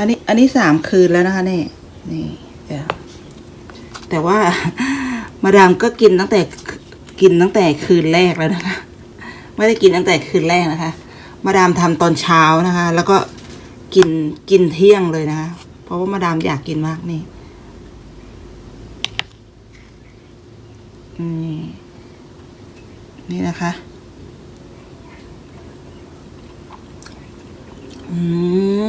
อันนี้อันนี้สามคืนแล้วนะคะนี่นี่เดแต่ว่ามาดามก็กินตั้งแต่กินตั้งแต่คืนแรกแล้วนะคะ ไม่ได้กินตั้งแต่คืนแรกนะคะ มาดามทำตอนเช้านะคะ แล้วก็กินกินเที่ยงเลยนะคะ เพราะว่ามาดามอยากกินมากนี่นี่นี่นะคะ อืม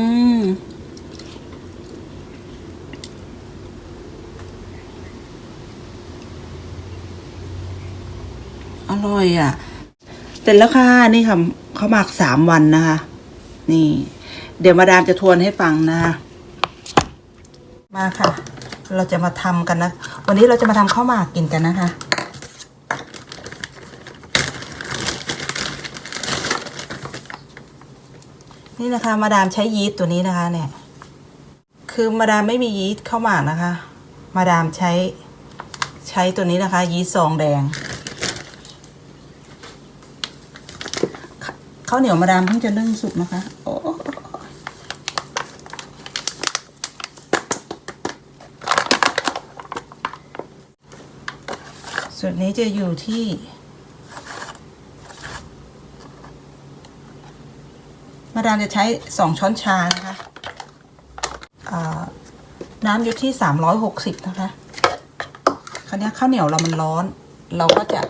ร่อยอะ เสร็จแล้วค่ะ นี่ค่ะเขาหมักสามวันนะคะ นี่ เดี๋ยวมาดามจะทวนให้ฟังนะคะมาค่ะ เราจะมาทำกันนะ วันนี้เราจะมาทำข้าวหมากกินกันนะคะนี่นะคะมาดามใช้ยีสต์ตัวนี้นะคะเนี่ย คือมาดามไม่มียีสต์ข้าวหมากนะคะ มาดามใช้ใช้ตัวนี้นะคะ ยีสต์ซองแดง ข้าวเหนียวมาดามเพิ่งจะนึ่งสุกนะคะโอ้ส่วนนี้จะอยู่ที่มาดามจะใช้สองช้อนชานะคะน้ำอยู่ที่สามร้อยหกสิบนะคะ คราวนี้ข้าวเหนียวเรามันร้อน เราก็จะ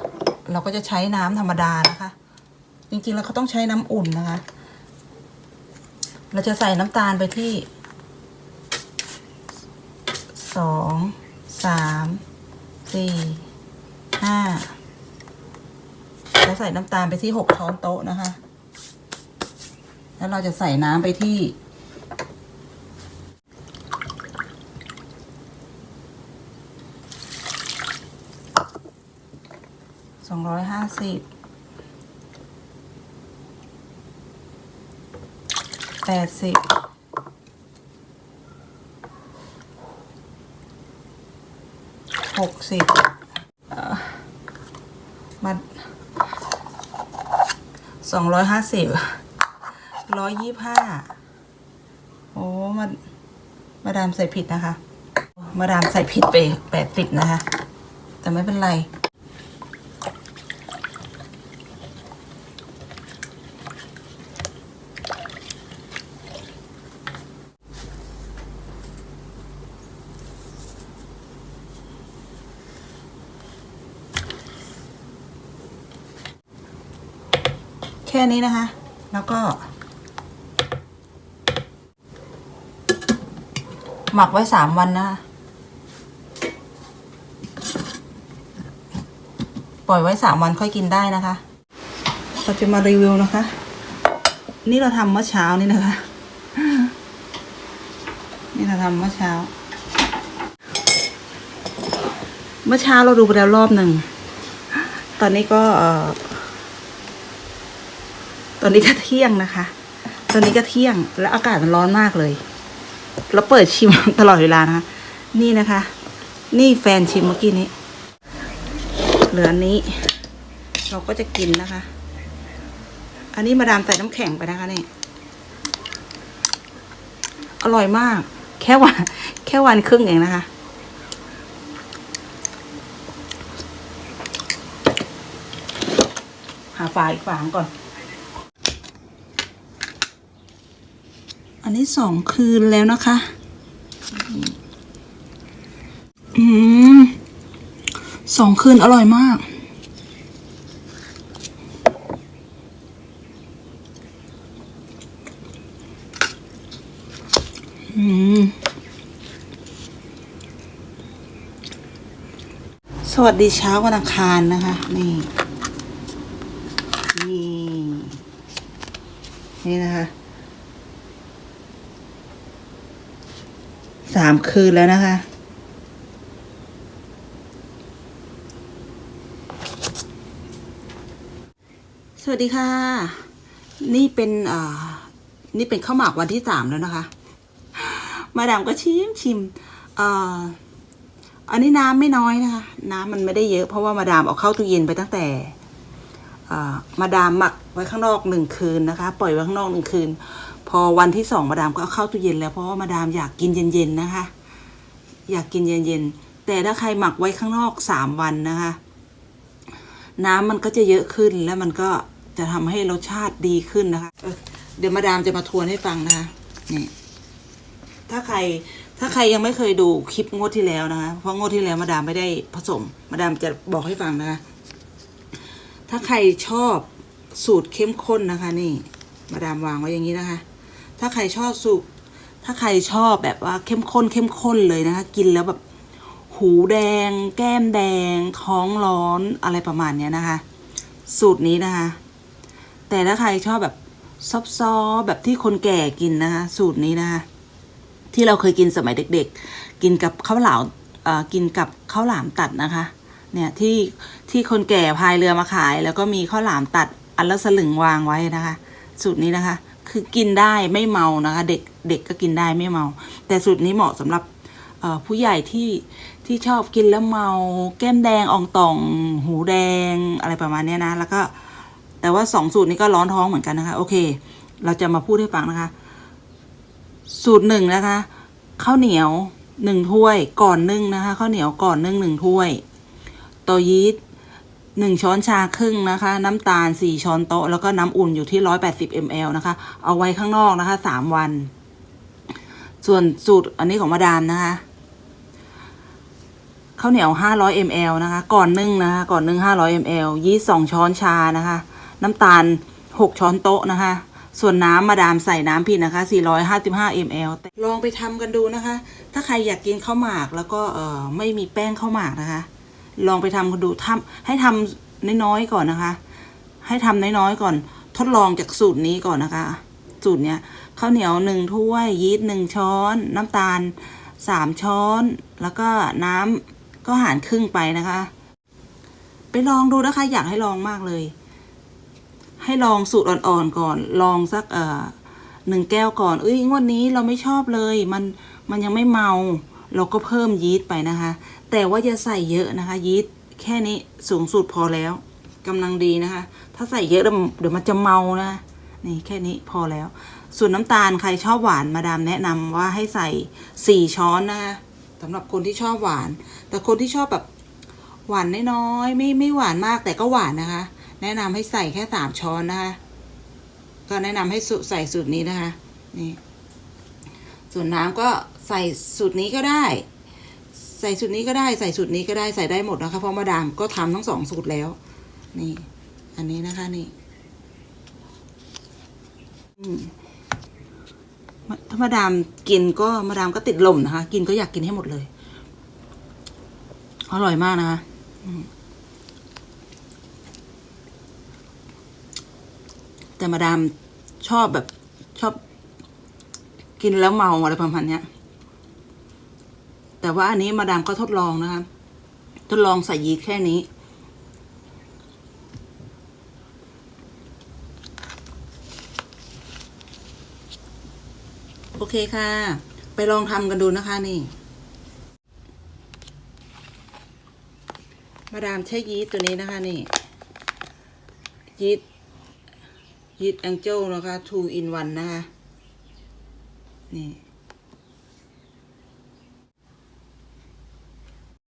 เราก็จะใช้น้ำธรรมดานะคะ จริงๆแล้วเขาต้องใช้น้ำอุ่นนะคะ เราจะใส่น้ำตาลไปที่สองสามสี่ห้าแล้วใส่น้ำตาลไปที่หกช้อนโต๊ะนะคะ แล้วเราจะใส่น้ำไปที่สองร้อยห้าสิบ แปดสิบหกสิบมาสองร้อยห้าสิบร้อยยี่ห้าโอ้มามาดามใส่ผิดนะคะ มาดามใส่ผิดไปแปดสิบนะคะ แต่ไม่เป็นไร แค่นี้นะคะ แล้วก็ หมักไว้สามวันนะคะปล่อยไว้สามวันค่อยกินได้นะคะเราจะมารีวิวนะคะ นี่เราทำเมื่อเช้านี่นะคะ นี่เราทำเมื่อเช้า เมื่อเช้าเราดูไปแล้วรอบหนึ่ง ตอนนี้ก็เตอนนี้ก็เที่ยงนะคะ ตอนนี้ก็เที่ยง แล้วอากาศมันร้อนมากเลย เราเปิดชิมตลอดเวลานะคะ นี่นะคะ นี่แฟนชิมเมื่อกี้นี้ เหลืออันนี้ เราก็จะกินนะคะ อันนี้มาดามใส่น้ำแข็งไปนะคะนี่อร่อยมาก แค่วันแค่วันครึ่งเองนะคะ หาฝาอีกฝางก่อน นนี้สองคืนแล้วนะคะ อืมสองคืนอร่อยมาก อืม สวัสดีเช้าวันอังคารนะคะ นี่นี่นี่นะคะ สามคืนแล้วนะคะ สวัสดีค่ะ นี่เป็นอ่านี่เป็นข้าวหมากวันที่สามแล้วนะคะ มาดามก็ชิมชิมอ่าอันนี้น้ำไม่น้อยนะคะ น้ำมันไม่ได้เยอะเพราะว่ามาดามเอาเข้าตู้เย็นไปตั้งแต่อ่ามาดามหมักไว้ข้างนอกหนึ่งคืนนะคะ ปล่อยไว้ข้างนอกหนึ่งคืน พอวันที่สองมาดามก็เอาเข้าตู้เย็นแล้วเพราะว่ามาดามอยากกินเย็นๆนะคะ อยากกินเย็นๆแต่ถ้าใครหมักไว้ข้างนอกสามวันนะคะ น้ำมันก็จะเยอะขึ้นแล้วมันก็จะทำให้รสชาติดีขึ้นนะคะเออเดี๋ยวมาดามจะมาทวนให้ฟังนะคะนี่ถ้าใครถ้าใครยังไม่เคยดูคลิปงวดที่แล้วนะคะ เพราะงวดที่แล้วมาดามไม่ได้ผสม มาดามจะบอกให้ฟังนะคะ ถ้าใครชอบสูตรเข้มข้นนะคะ นี่ มาดามวางไว้อย่างนี้นะคะ ถ้าใครชอบสูตรถ้าใครชอบแบบว่าเข้มข้นเข้มข้นเลยนะคะ กินแล้วแบบหูแดง แก้มแดง ท้องร้อนอะไรประมาณเนี้ยนะคะ สูตรนี้นะคะ แต่ถ้าใครชอบแบบซอฟๆแบบที่คนแก่กินนะคะ สูตรนี้นะคะ ที่เราเคยกินสมัยเด็ก ๆ กินกับข้าวหลามเอ่อกินกับข้าวหลามตัดนะคะ เนี่ยที่ที่คนแก่พายเรือมาขาย แล้วก็มีข้าวหลามตัดอันละสลึงวางไว้นะคะ สูตรนี้นะคะ คือกินได้ไม่เมานะคะ เด็กเด็กก็กินได้ไม่เมา แต่สูตรนี้เหมาะสำหรับผู้ใหญ่ที่ที่ชอบกินแล้วเมา แก้มแดงอ่องต่อง หูแดงอะไรประมาณนี้นะ แล้วก็แต่ว่าสองสูตรนี้ก็ร้อนท้องเหมือนกันนะคะ โอเค เราจะมาพูดให้ฟังนะคะ สูตรหนึ่งนะคะข้าวเหนียวหนึ่งถ้วยก่อนนึ่งนะคะข้าวเหนียวก่อนนึ่งหนึ่งถ้วย ตัวยีสต์ หนึ่งช้อนชาครึ่งนะคะ น้ำตาลสี่ช้อนโต๊ะแล้วก็น้ำอุ่นอยู่ที่ร้อยแปดสิบมลนะคะ เอาไว้ข้างนอกนะคะสามวัน ส่วนสูตรอันนี้ของมาดามนะคะข้าวเหนียวห้าร้อยมลนะคะ ก่อนนึ่งนะคะ ก่อนนึ่งห้าร้อยมลยีสต์สองช้อนชานะคะ น้ำตาลหกช้อนโต๊ะนะคะ ส่วนน้ำมาดามใส่น้ำผิดนะคะ455 ml ลองไปทำกันดูนะคะ ถ้าใครอยากกินข้าวหมากแล้วก็เออไม่มีแป้งข้าวหมากนะคะ ลองไปทำกันดูทำให้ทำน้อยๆก่อนนะคะ ให้ทำน้อยๆก่อน ทดลองจากสูตรนี้ก่อนนะคะ สูตรเนี้ยข้าวเหนียวหนึ่งถ้วย ยีสต์หนึ่งช้อน น้ำตาลสามช้อน แล้วก็น้ำก็หารครึ่งไปนะคะ ไปลองดูนะคะ อยากให้ลองมากเลย ให้ลองสูตรอ่อนๆก่อน ลองสักเอ่อหนึ่งแก้วก่อนเอ้ยงวดนี้เราไม่ชอบเลย มันมันยังไม่เมา เราก็เพิ่มยีสต์ไปนะคะ แต่ว่าอย่าใส่เยอะนะคะยีสต์แค่นี้สูงสุดพอแล้วกำลังดีนะคะ ถ้าใส่เยอะเดี๋ยวมันจะเมานะนี่แค่นี้พอแล้ว ส่วนน้ำตาลใครชอบหวานมาดามแนะนำว่าให้ใส่สี่ช้อนนะคะสำหรับคนที่ชอบหวาน แต่คนที่ชอบแบบหวานน้อยๆไม่ไม่หวานมากแต่ก็หวานนะคะ แนะนำให้ใส่แค่สามช้อนนะคะ ก็แนะนำให้ใส่สูตรนี้นะคะนี่ส่วนน้ำก็ใส่สูตรนี้ก็ได้ ใส่สูตรนี้ก็ได้ใส่สูตรนี้ก็ได้ใส่ได้หมดนะคะเพราะมาดามก็ทำทั้งสองสูตรแล้ว นี่ อันนี้นะคะนี่ถ้ามาดามกินก็มาดามก็ติดลมนะคะ กินก็อยากกินให้หมดเลย อร่อยมากนะคะแต่มาดามชอบแบบชอบ กินแล้วเมาอะไรประมาณเนี้ย แต่ว่าอันนี้มาดามก็ทดลองนะคะ ทดลองใส่ยีสต์แค่นี้ โอเคค่ะ ไปลองทำกันดูนะคะนี่ มาดามใช้ยีสต์ตัวนี้นะคะนี่ ยีสต์ยีสต์แองเจิลนะคะ two in one นะคะ นี่